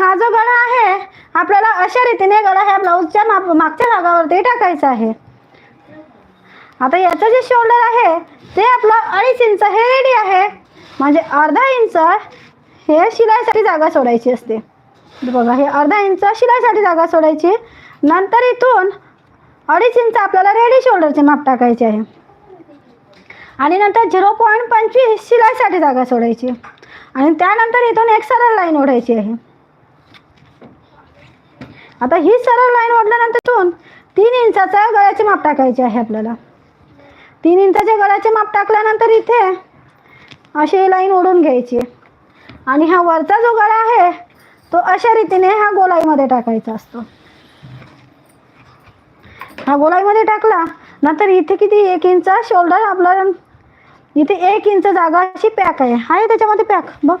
हा जो गळा आहे आपल्याला अशा रीतीने गळा ह्या ब्लाऊजच्या माप मागच्या भागावरती टाकायचा आहे. आता याचं जे शोल्डर आहे ते आपलं अडीच इंच हे रेडी आहे. म्हणजे अर्धा इंच हे शिलाईसाठी जागा सोडायची असते. बघा हे अर्धा इंच शिलाईसाठी जागा सोडायची. नंतर इथून अडीच इंच आपल्याला रेडी शोल्डरचे माप टाकायचे आहे. आणि नंतर झिरो पॉईंट पंचवीस शिलाईसाठी जागा सोडायची. आणि त्यानंतर इथून एक सरळ लाईन ओढायची आहे. आता ही सरळ लाईन ओढल्यानंतर तीन इंचाचा गळ्याचे माप टाकायचे आहे आपल्याला. तीन इंचाच्या गळ्याचे माप टाकल्यानंतर इथे अशी लाईन ओढून घ्यायची. आणि हा वरचा जो गळा आहे तो अशा रीतीने हा गोलाईमध्ये टाकायचा असतो. हा गोलाईमध्ये टाकला नंतर इथे किती? एक इंच शोल्डर आपला इथे एक इंच जागा अशी पॅक आहे. आहे त्याच्यामध्ये पॅक? बघ.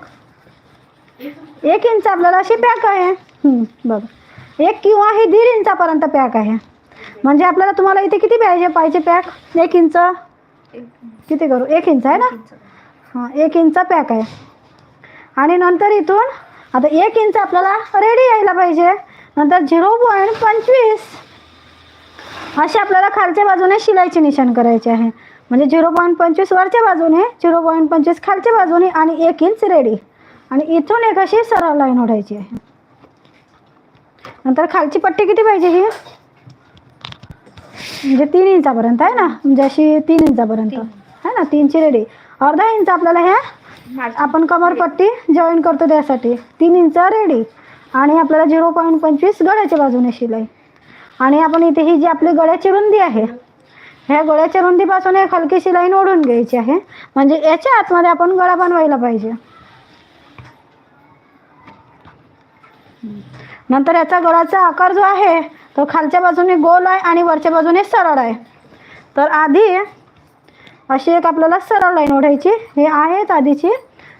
एक इंच आपल्याला अशी पॅक आहे. बघ. एक किंवा हे दीड इंचापर्यंत पॅक आहे. म्हणजे आपल्याला तुम्हाला इथे किती पाहिजे? पाहिजे पॅक एक इंच? किती करू? एक इंच आहे ना? हां एक इंच पॅक आहे. आणि नंतर इथून आता एक इंच आपल्याला रेडी यायला पाहिजे. नंतर झिरो पॉईंट पंचवीस. असे आपल्याला खालच्या बाजूने शिलाईचे निशाण करायचे आहे. म्हणजे झिरो पॉईंट पंचवीस वरच्या बाजूने झिरो पॉईंट पंचवीस खालच्या बाजूने आणि एक इंच रेडी आणि इथून एक अशी सरळ लाईन ओढायची आहे. नंतर खालची पट्टी किती पाहिजे ही? म्हणजे तीन इंचापर्यंत आहे ना? म्हणजे अशी तीन इंचापर्यंत. आहे ना? तीनची रेडी. अर्धा इंच आपल्याला ह्या आपण कमरपट्टी जॉईन करतो त्यासाठी. तीन इंच रेडी. आणि आपल्याला झिरो पॉईंट पंचवीस गळ्याच्या बाजूने शिलाई. आणि आपण इथे ही जी आपली गळ्याची रुंदी आहे ह्या गळ्याच्या रुंदीपासून एक हलकीशी लाईन ओढून घ्यायची आहे. म्हणजे याच्या आतमध्ये आपण गळा बनवायला पाहिजे. नंतर याचा गळाचा आकार जो आहे तो खालच्या बाजूने गोल आहे आणि वरच्या बाजूने सरळ आहे. तर आधी अशी एक आपल्याला सरळ लाईन ओढायची हे आहेत आधीची.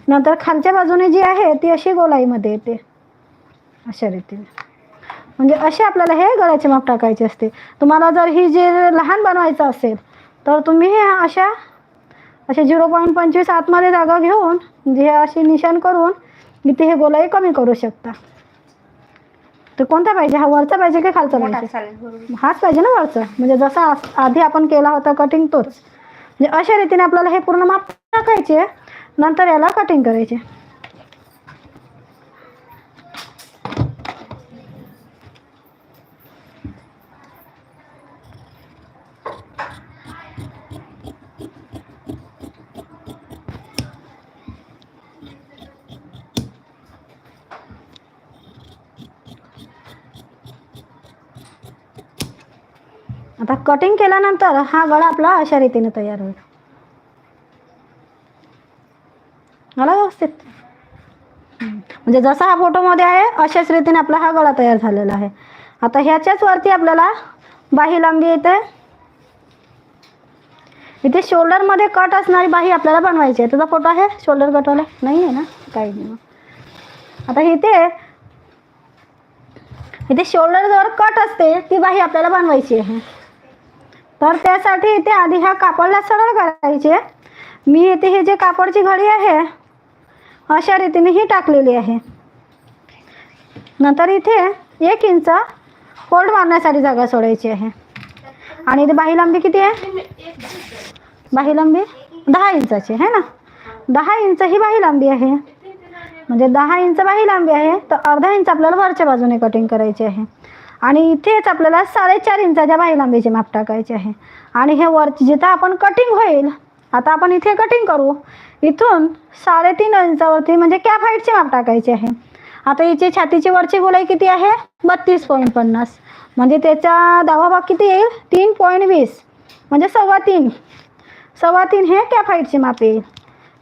नंतर खालच्या बाजूने जी आहे ती अशी गोलाईमध्ये येते. अशा रीतीने. म्हणजे असे आपल्याला हे गळ्याचे माप टाकायचे असते. तुम्हाला जर ही जे लहान बनवायचं असेल तर तुम्ही हे अशा असे झिरो पॉईंट पंचवीस आतमध्ये जागा घेऊन जे अशी निशाण करून इथे हे गोलाई कमी करू शकता. तर कोणता पाहिजे? हा वरचा पाहिजे की खालचा मोठा पाहिजे? चालेल बरोबर. हाच पाहिजे ना वरचा. म्हणजे जसा आस- आधी आपण केला होता कटिंग तोच. म्हणजे अशा रीतीने आपल्याला हे पूर्ण माप टाकायचे नंतर याला कटिंग करायचे. आता कटिंग केल्यानंतर हा गळा आपला अशा रीतीने तयार होईल. मला व्यवस्थित? म्हणजे जसा हा फोटोमध्ये आहे अशाच रीतीने आपला हा गळा तयार झालेला आहे. आता ह्याच्याच वरती आपल्याला बाही लांबी येते. इथे शोल्डरमध्ये कट असणारी बाही आपल्याला बनवायची आहे. त्याचा फोटो आहे? शोल्डर कटवाला नाही आहे ना? काही नाही मग. आता इथे इथे शोल्डर जवळ कट असते ती बाही आपल्याला बनवायची आहे. तर त्यासाठी इथे आधी ह्या कापडला सरळ करायचे. मी इथे हे जे कापडची घडी आहे अशा रीतीने ही टाकलेली आहे. नंतर इथे एक इंच फोल्ड मारण्यासाठी जागा सोडायची आहे. आणि इथे बाही लांबी किती आहे? बाही लांबी दहा इंचाची आहे ना? दहा इंच ही बाही लांबी आहे. म्हणजे दहा इंच बाही लांबी आहे तर अर्धा इंच आपल्याला वरच्या बाजूने कटिंग करायची आहे. आणि इथेच आपल्याला साडेचार इंचाच्या बाही लांबीचे माप टाकायचे आहे. आणि हे वर जिथं आपण कटिंग होईल आता आपण इथे कटिंग करू. इथून साडेतीन इंचावरती म्हणजे कॅप हाईटचे माप टाकायचे आहे. आता हिची छातीची वरची गोलाई किती आहे? बत्तीस पॉईंट पन्नास. म्हणजे त्याचा दहावा भाग किती येईल? तीन पॉईंट वीस. म्हणजे सव्वा तीन. सव्वा तीन हे कॅप हाईटचे माप येईल.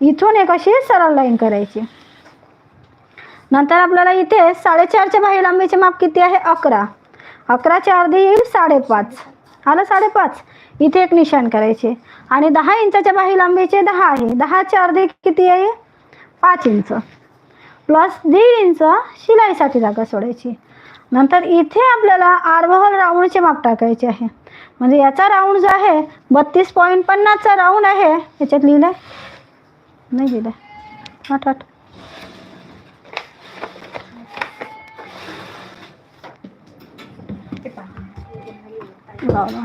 इथून एक अशी सरळ लाईन करायची. नंतर आपल्याला इथे साडेचारच्या बाही लांबीचे माप किती आहे? अकरा. अकराच्या अर्धी येईल साडेपाच. आलं साडेपाच? इथे एक निशाण करायचे. आणि दहा इंचाच्या बाही लांबीचे दहा आहे. दहाच्या अर्धी किती आहे? पाच इंच. प्लस दीड इंच शिलाईसाठी जागा सोडायची. नंतर इथे आपल्याला आर्महोल राऊंडचे माप टाकायचे आहे. म्हणजे याचा राऊंड जो आहे बत्तीस पॉईंट पन्नासचा राऊंड आहे. याच्यात लिहिलं आहे नाही लिहिलं आहे आठ आठ. लावलं.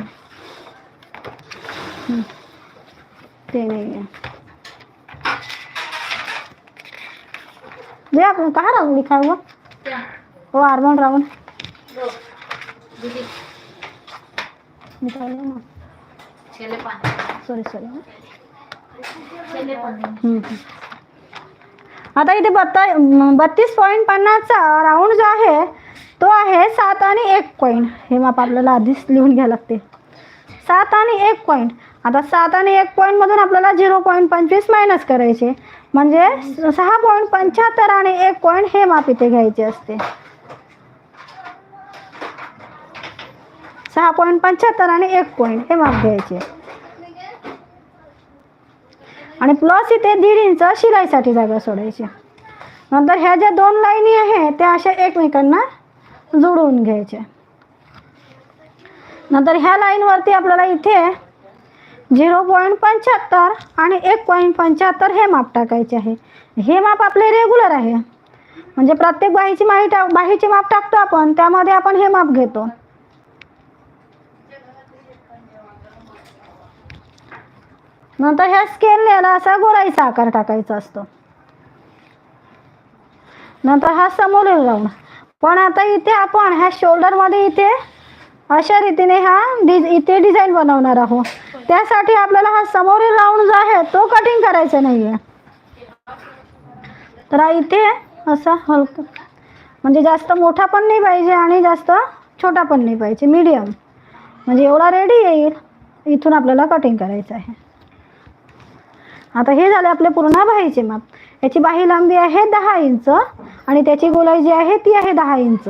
ते नाही जे आपण कहा राहून लिखा हुआ वो आर्मन राउंड निकालो ना सॉरी सॉरी आता इथे बत्ता बत्तीस पॉईंट पन्नासचा राऊंड जो आहे तो आहे सात आणि एक पॉईंट हे माप आपल्याला आधीच लिहून घ्यावं लागते. सात आणि एक पॉईंट आता सात आणि एक पॉईंटमधून आपल्याला झिरो पॉईंट पंचवीस मायनस करायचे. म्हणजे सहा पॉईंट पंच्याहत्तर आणि एक पॉईंट हे माप इथे घ्यायचे असते. सहा पॉईंट पंच्याहत्तर आणि एक पॉईंट हे माप घ्यायचे. आणि प्लस इथे दीड इंच शिलाईसाठी जागा सोडायची. नंतर ह्या ज्या दोन लाईनी आहे त्या अशा एकमेकांना जोडून घ्यायचे. नंतर ह्या लाईनवरती आपल्याला इथे झिरो पॉईंट पंच्याहत्तर आणि एक पॉईंट पंच्याहत्तर हे माप टाकायचे आहे. हे माप आपले रेग्युलर आहे. म्हणजे प्रत्येक बाहीची माही टाक बाहीचे माप टाकतो आपण त्यामध्ये आपण हे माप घेतो. नंतर ह्या स्केलने असा गोलाईचा आकार टाकायचा असतो. नंतर हा समोरील राऊंड पण आता इथे आपण ह्या शोल्डरमध्ये इथे अशा रीतीने हा डिझ इथे डिझाईन बनवणार आहोत. त्यासाठी आपल्याला हा समोरील राऊंड जो आहे तो कटिंग करायचा नाही आहे तर इथे असा हलक म्हणजे जास्त मोठा पण नाही पाहिजे आणि जास्त छोटा पण नाही पाहिजे. मीडियम म्हणजे एवढा रेडी येईल इथून आपल्याला कटिंग करायचं आहे. आता हे झाले आपले पूर्ण बाहीचे माप. याची बाही लांबी आहे दहा इंच. आणि त्याची गोलाई जी आहे ती आहे दहा इंच.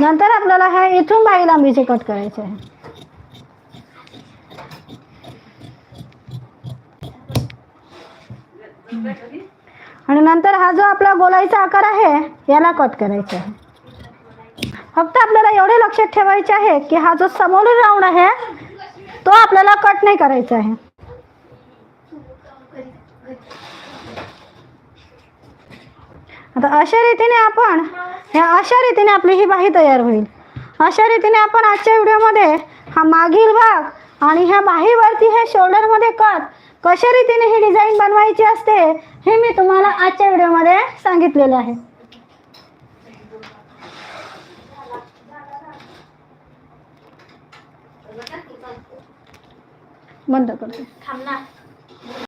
नंतर आपल्याला ह्या इथून बाही लांबीचे कट करायचे आहे आणि नंतर हा जो आपला गोलाईचा आकार आहे याला कट करायचा आहे. फक्त आपल्याला एवढे लक्षात ठेवायचे आहे की हा जो समोरील राऊंड आहे तो आपल्याला कट नाही करायचा आहे. आता अशा रीतीने आपण ह्या अशा रीतीने आपली ही बाही तयार होईल. अशा रीतीने आपण आजच्या व्हिडिओमध्ये हा मागील भाग आणि ह्या बाहीवरती हे शोल्डरमध्ये कट कशा रीतीने ही डिझाईन बनवायची असते हे मी तुम्हाला आजच्या व्हिडिओमध्ये सांगितलेलं आहे. बंद करते.